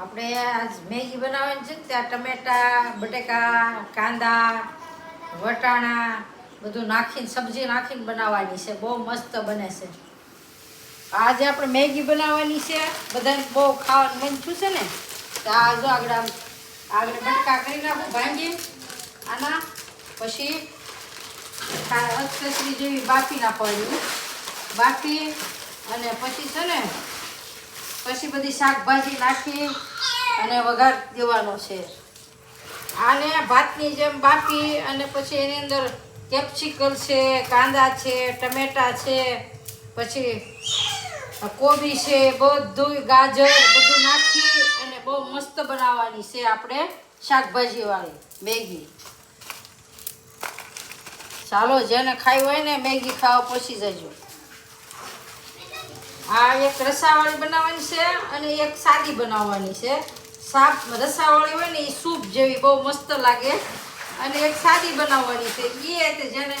આપણે આજ મેગી બનાવવાની છે, ત્યાં ટમેટા, બટેકા, કાંદા, વટાણા, બધું નાખીને, સબ્જી નાખીને બનાવવાની છે. બહુ મસ્ત બને છે. આજે આપણે મેગી બનાવવાની છે. બધાને બહુ ખાવાનું મન થયું છે ને? તો આ જો આગળ આગળ બટકા કરી નાખું, ભાંગી. આના પછી હસ્તશ્રી જેવી બાફી નાખવાની. બાફી અને પછી છે ને પછી બધી શાકભાજી નાખી અને વઘાર દેવાનો છે. આને ભાતની જેમ બાફી અને પછી એની અંદર કેપ્સિકલ છે, કાંદા છે, ટમેટા છે, પછી કોબી છે, બધું ગાજર બધું નાખી અને બહુ મસ્ત બનાવવાની છે આપણે શાકભાજીવાળી મેગી. ચાલો જેને ખાઈ હોય ને મેગી ખાવા પહોંચી જજો. આ એક રસાવાળી બનાવવાની છે અને એક સાદી બનાવવાની છે. સાપ રસાવાળી હોય ને એ સૂપ જેવી બહુ મસ્ત લાગે. અને એક સાદી બનાવવાની છે. એ તે જેને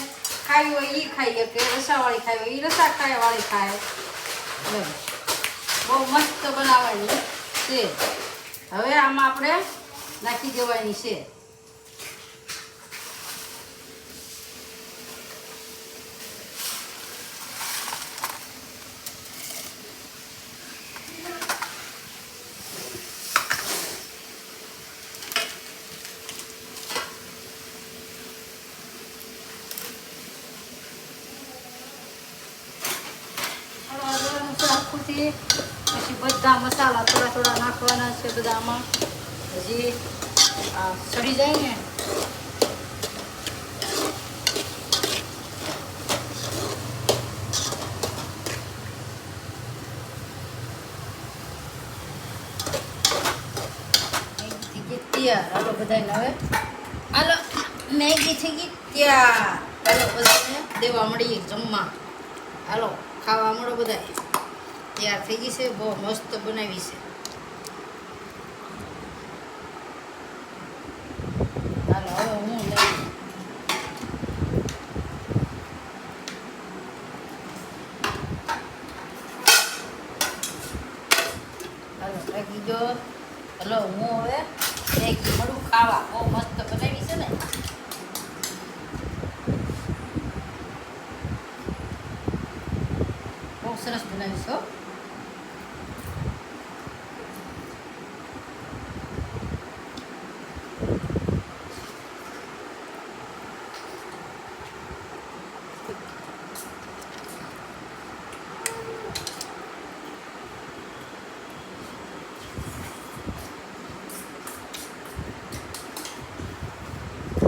ખાવી હોય એ ખાઈ શકે, રસાવાળી ખાવી હોય એ રસા ખાયવાળી ખાય. બહુ મસ્ત બનાવવાની છે. હવે આમાં આપણે નાખી દેવાની છે. છે પછી બધા મસાલા થોડા થોડા નાખવાના છે બધા આમાં હજી આ સડી જાય ને. તૈયાર. હાલો બધાને હવે. હાલો, મેગી થઈ ગઈ તૈયાર. હાલો બધાને દેવા મળીએ જમવા. હાલો, ખાવા મળો બધા તૈયાર થઈ ગઈ છે, બહુ મસ્ત બનાવી છે. હાલો, હવે હું હાલો લાગી ગયો. હલો, હું હવે એક મળું ખાવા. બહુ મસ્ત બનાવી છે ને. બહુ સરસ બનાવી છો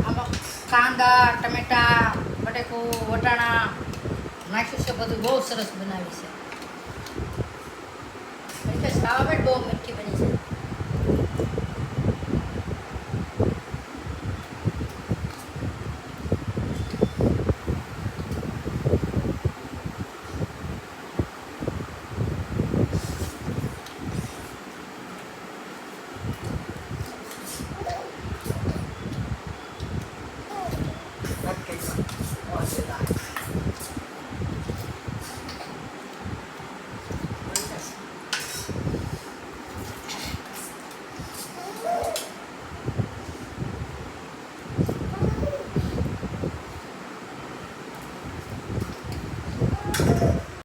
આમાં કાંદા, ટમેટા, બટેકું, વટાણા નાખ્યું છે, બધું બહુ સરસ બનાવી છે. ખાવા માટે બહુ મીઠી બની છે.